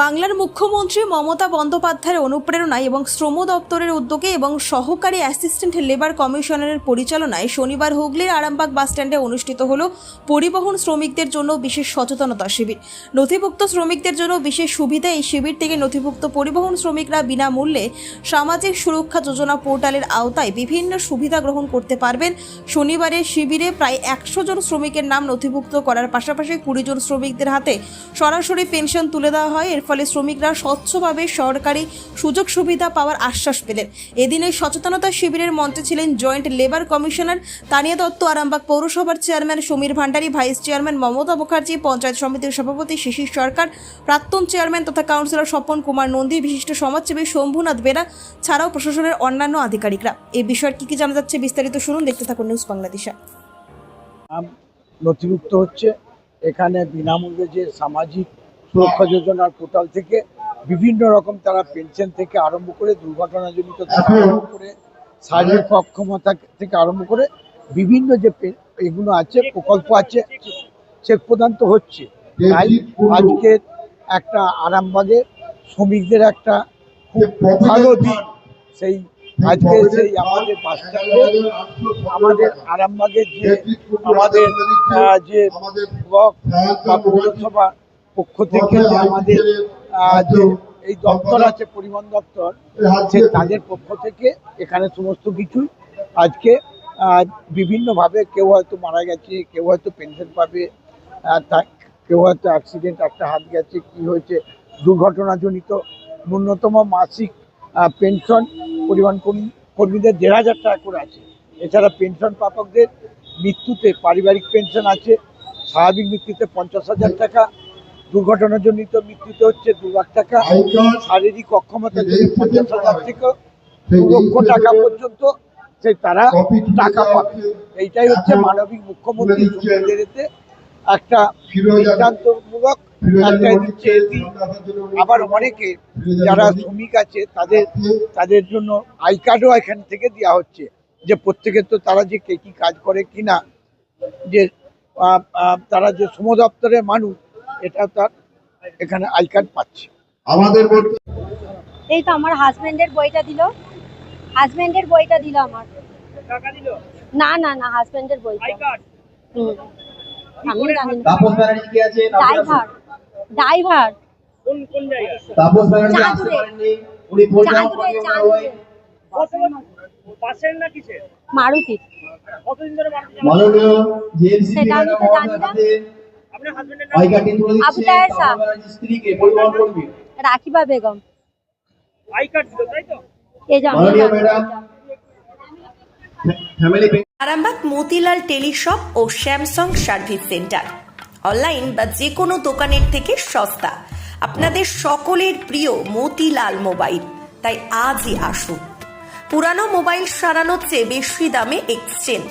বাংলার মুখ্যমন্ত্রী মমতা বন্দ্যোপাধ্যায়ের অনুপ্রেরণায় এবং শ্রম দপ্তরের উদ্যোগে এবং সহকারী অ্যাসিস্ট্যান্ট লেবার কমিশনারের পরিচালনায় শনিবার হুগলির আরামবাগ বাসস্ট্যান্ডে অনুষ্ঠিত হল পরিবহন শ্রমিকদের জন্য বিশেষ সচেতনতা শিবির। নথিভুক্ত শ্রমিকদের জন্য বিশেষ সুবিধা এই শিবির থেকে নথিভুক্ত পরিবহন শ্রমিকরা বিনামূল্যে সামাজিক সুরক্ষা যোজনা পোর্টালের আওতায় বিভিন্ন সুবিধা গ্রহণ করতে পারবেন। শনিবারের শিবিরে প্রায় একশো জন শ্রমিকের নাম নথিভুক্ত করার পাশাপাশি কুড়ি জন শ্রমিকদের হাতে সরাসরি পেনশন তুলে দেওয়া হয়। এর ফলে শ্রমিকরা স্বচ্ছভাবে সরকারি সুযোগ সুবিধা পাওয়ার আশ্বাস পেলেন। এদিন সচেতনতা শিবিরের মঞ্চে ছিলেন joint labour commissioner Tania Dutta Arambagh পৌরসভার chairman Samir Bhandari, vice chairman Mamata Mukherjee, panchayat সমিতির সভাপতি শিশির সরকার, প্রাক্তন চেয়ারম্যান তথা কাউন্সিলর স্বপন কুমার নন্দী, বিশিষ্ট সমাজসেবী শম্ভুনাথ বেরা ছাড়াও প্রশাসনের অন্যান্য আধিকারিকরা। এই বিষয়ে কি কি জানা যাচ্ছে বিস্তারিত শুনুন, দেখতে থাকুন নিউজ বাংলাদেশা। নথিভুক্ত হচ্ছে। এখানে বিনামূল্যে যে সামাজিক সুরক্ষা যোজনার পোর্টাল থেকে বিভিন্ন রকম তারা পেনশন থেকে আরম্ভ করে দুর্ঘটনাজনিত থেকে আরম্ভ করে শারীরিক অক্ষমতা থেকে আরম্ভ করে বিভিন্ন যে এগুলো আছে প্রকল্প আছে চেক প্রদান তো হচ্ছে তাই আজকে একটা আরামবাগে শ্রমিকদের একটা খুব ভালো দিন সেই আজকে সেই আমাদের বাসস্ট্যান্ডে আমাদের আরামবাগের যে আমাদের যে ব্লক বা পৌরসভা পক্ষ থেকে আমাদের যে এই দপ্তর আছে, পরিবহন দপ্তর তাদের পক্ষ থেকে এখানে সমস্ত কিছুই আজকে বিভিন্নভাবে কেউ হয়তো মারা গেছে, কেউ হয়তো পেনশন পাবে কেউ হয়তো অ্যাক্সিডেন্ট একটা হাত গেছে, কি হয়েছে, দুর্ঘটনাজনিত, ন্যূনতম মাসিক পেনশন পরিবহন কর্মী- কর্মীদের দেড় হাজার টাকা করে আছে। এছাড়া পেনশন প্রাপকদের মৃত্যুতে পারিবারিক পেনশন আছে, স্বাভাবিক মৃত্যুতে পঞ্চাশ হাজার টাকা দুর্ঘটনাজনিত মৃত্যুতে হচ্ছে দু লাখ টাকা। শারীরিক অক্ষমতা পঞ্চাশ হাজার থেকে দু লক্ষ টাকা পর্যন্ত সে তারা টাকা পাবে। এইটাই হচ্ছে মানবিক মুখ্যমন্ত্রী একটা দৃষ্টান্তমূলক একটা দিচ্ছে আবার অনেকে যারা শ্রমিক আছে তাদের তাদের জন্য আই কার্ডও এখান থেকে দেওয়া হচ্ছে যে প্রত্যেকের তো তারা যে কে কি কাজ করে কিনা যে তারা যে শ্রম দপ্তরের মানুষ এটা তার এখানে আই কার্ড পাচ্ছে। আমাদের এই তো আমার হাজবেন্ডের বইটা দিল। হাজবেন্ডের বইটা দিল আমার। না না না হাজবেন্ডের বইটা। হুম। আমি জানি না। ড্রাইভার ড্রাইভার তাপস ব্যানার্জি আসতে চাঁদুরে। পারেননি উনি বাসের না কিসের? মারুতি। কতদিন ধরে মারুতি? সেটা আমি তো জানি না। আবু তাহের শাহ। স্ত্রীকে পরিবহন কর্মী রাখিবা বেগম। আই কার্ড ছিল তাই তো? এই যে আমি madam family Arambagh Motilal teleshop ও স্যামসাং সার্ভিস সেন্টার। অনলাইন বা যে কোনো দোকানের থেকে সস্তা। আপনাদের সকলের প্রিয় মতিলাল মোবাইল। তাই আজই আসুন। পুরানো মোবাইল সারানোর চেয়ে বেশি দামে এক্সচেঞ্জ।